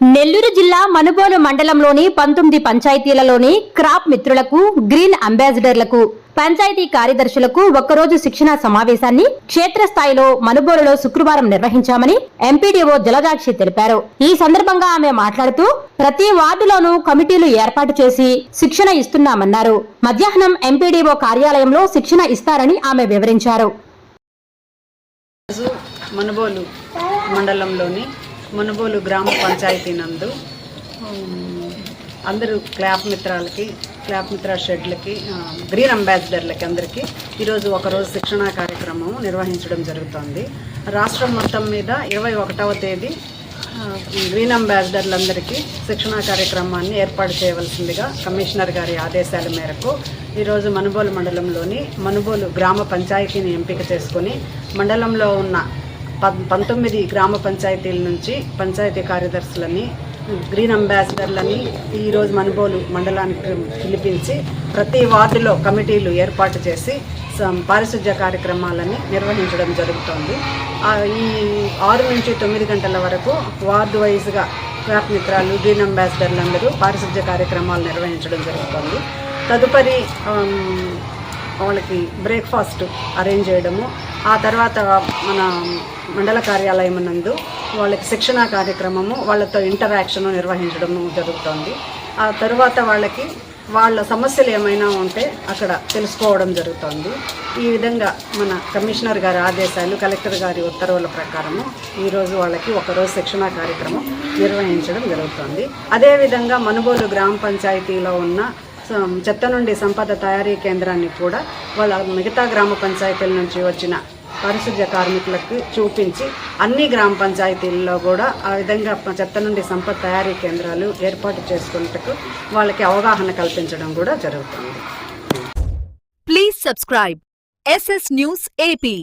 నెల్లూరు జిల్లా మనుబోలు మండలంలోని పంతొమ్మిది పంచాయతీలలోని క్రాప్ మిత్రులకు గ్రీన్ అంబాసిడర్లకు పంచాయతీ కార్యదర్శులకు ఒక్కరోజు శిక్షణ సమావేశాన్ని క్షేత్రస్థాయిలో మనుబోలులో శుక్రవారం నిర్వహించామని ఎంపీడీఓ జలదాక్షి తెలిపారు. ఈ సందర్భంగా ఆమె మాట్లాడుతూ ప్రతి వార్డులోనూ కమిటీలు ఏర్పాటు చేసి శిక్షణ ఇస్తున్నామన్నారు. మధ్యాహ్నం ఎంపీడీఓ కార్యాలయంలో శిక్షణ ఇస్తారని ఆమె వివరించారు. మనుబోలు మండలంలోని మునుబోలు గ్రామ పంచాయతీ నందు అందరూ క్లాప్ మిత్రాలకి క్లాప్ మిత్ర షెడ్లకి గ్రీన్ అంబాసిడర్లకి అందరికీ ఈరోజు ఒకరోజు శిక్షణా కార్యక్రమం నిర్వహించడం జరుగుతోంది. రాష్ట్రం మొత్తం మీద ఇరవై ఒకటవ తేదీ గ్రీన్ అంబాసిడర్లందరికీ శిక్షణా కార్యక్రమాన్ని ఏర్పాటు చేయవలసిందిగా కమిషనర్ గారి ఆదేశాల మేరకు ఈరోజు మనుబోలు మండలంలోని మనుబోలు గ్రామ పంచాయతీని ఎంపిక చేసుకొని మండలంలో ఉన్న పంతొమ్మిది గ్రామ పంచాయతీల నుంచి పంచాయతీ కార్యదర్శులని గ్రీన్ అంబాసిడర్లని ఈరోజు మనుబోలు మండలానికి పిలిపించి ప్రతి వార్డులో కమిటీలు ఏర్పాటు చేసి పారిశుధ్య కార్యక్రమాలని నిర్వహించడం జరుగుతోంది. ఈ ఆరు నుంచి తొమ్మిది గంటల వరకు వార్డు వైజ్గా క్రాఫ్ మిత్రాలు గ్రీన్ అంబాసిడర్లు అందరూ పారిశుధ్య కార్యక్రమాలు నిర్వహించడం జరుగుతోంది. తదుపరి వాళ్ళకి బ్రేక్ఫాస్ట్ అరేంజ్ చేయడము. ఆ తర్వాత మన మండల కార్యాలయం నందు వాళ్ళకి శిక్షణ కార్యక్రమము వాళ్ళతో ఇంటరాక్షన్ నిర్వహించడము జరుగుతోంది. ఆ తర్వాత వాళ్ళకి వాళ్ళ సమస్యలు ఏమైనా ఉంటే అక్కడ తెలుసుకోవడం జరుగుతోంది. ఈ విధంగా మన కమిషనర్ గారి ఆదేశాలు కలెక్టర్ గారి ఉత్తర్వుల ప్రకారము ఈరోజు వాళ్ళకి ఒకరోజు శిక్షణ కార్యక్రమం నిర్వహించడం జరుగుతోంది. అదేవిధంగా మనుబోలు గ్రామ పంచాయతీలో ఉన్న చెత్త నుండి సంపద తయారీ కేంద్రాన్ని కూడా వాళ్ళ మిగతా గ్రామ పంచాయతీల నుంచి వచ్చిన పారిశుధ్య కార్మికులకు చూపించి అన్ని గ్రామ పంచాయతీల్లో కూడా ఆ విధంగా చెత్త నుండి సంపద తయారీ కేంద్రాలు ఏర్పాటు చేసుకున్నట్టుకు వాళ్ళకి అవగాహన కల్పించడం కూడా జరుగుతుంది. Please subscribe SS news AP